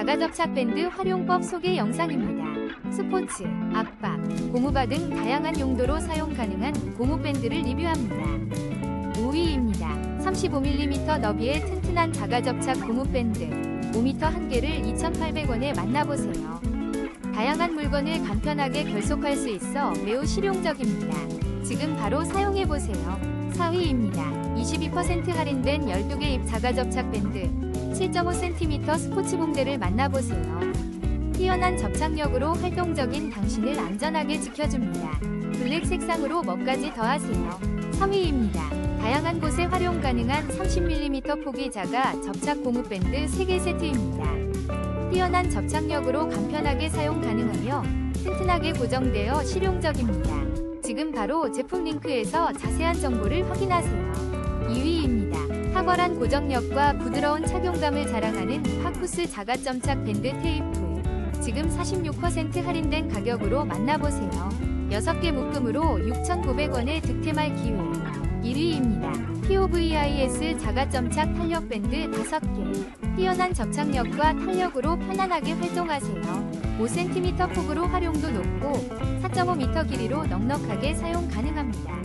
자가접착 밴드 활용법 소개 영상입니다. 스포츠, 압박, 고무바 등 다양한 용도로 사용 가능한 고무 밴드를 리뷰합니다. 5위입니다. 35mm 너비의 튼튼한 자가접착 고무 밴드 5m 한 개를 2,800원에 만나보세요. 다양한 물건을 간편하게 결속할 수 있어 매우 실용적입니다. 지금 바로 사용해보세요. 4위입니다. 22% 할인된 12개 입 자가접착 밴드 7.5cm 스포츠 봉대를 만나보세요. 뛰어난 접착력으로 활동적인 당신을 안전하게 지켜줍니다. 블랙 색상으로 뭐까지 더하세요. 3위입니다. 다양한 곳에 활용 가능한 30mm 폭이 작아 접착 고무 밴드 3개 세트입니다. 뛰어난 접착력으로 간편하게 사용 가능하며 튼튼하게 고정되어 실용적입니다. 지금 바로 제품 링크에서 자세한 정보를 확인하세요. 2위입니다. 탁월한 고정력과 부드러운 착용감을 자랑하는 파쿠스 자가점착 밴드 테이프. 지금 46% 할인된 가격으로 만나보세요. 6개 묶음으로 6,900원에 득템할 기회. 1위입니다. POVIS 자가점착 탄력 밴드 5개. 뛰어난 접착력과 탄력으로 편안하게 활동하세요. 5cm 폭으로 활용도 높고 4.5m 길이로 넉넉하게 사용 가능합니다.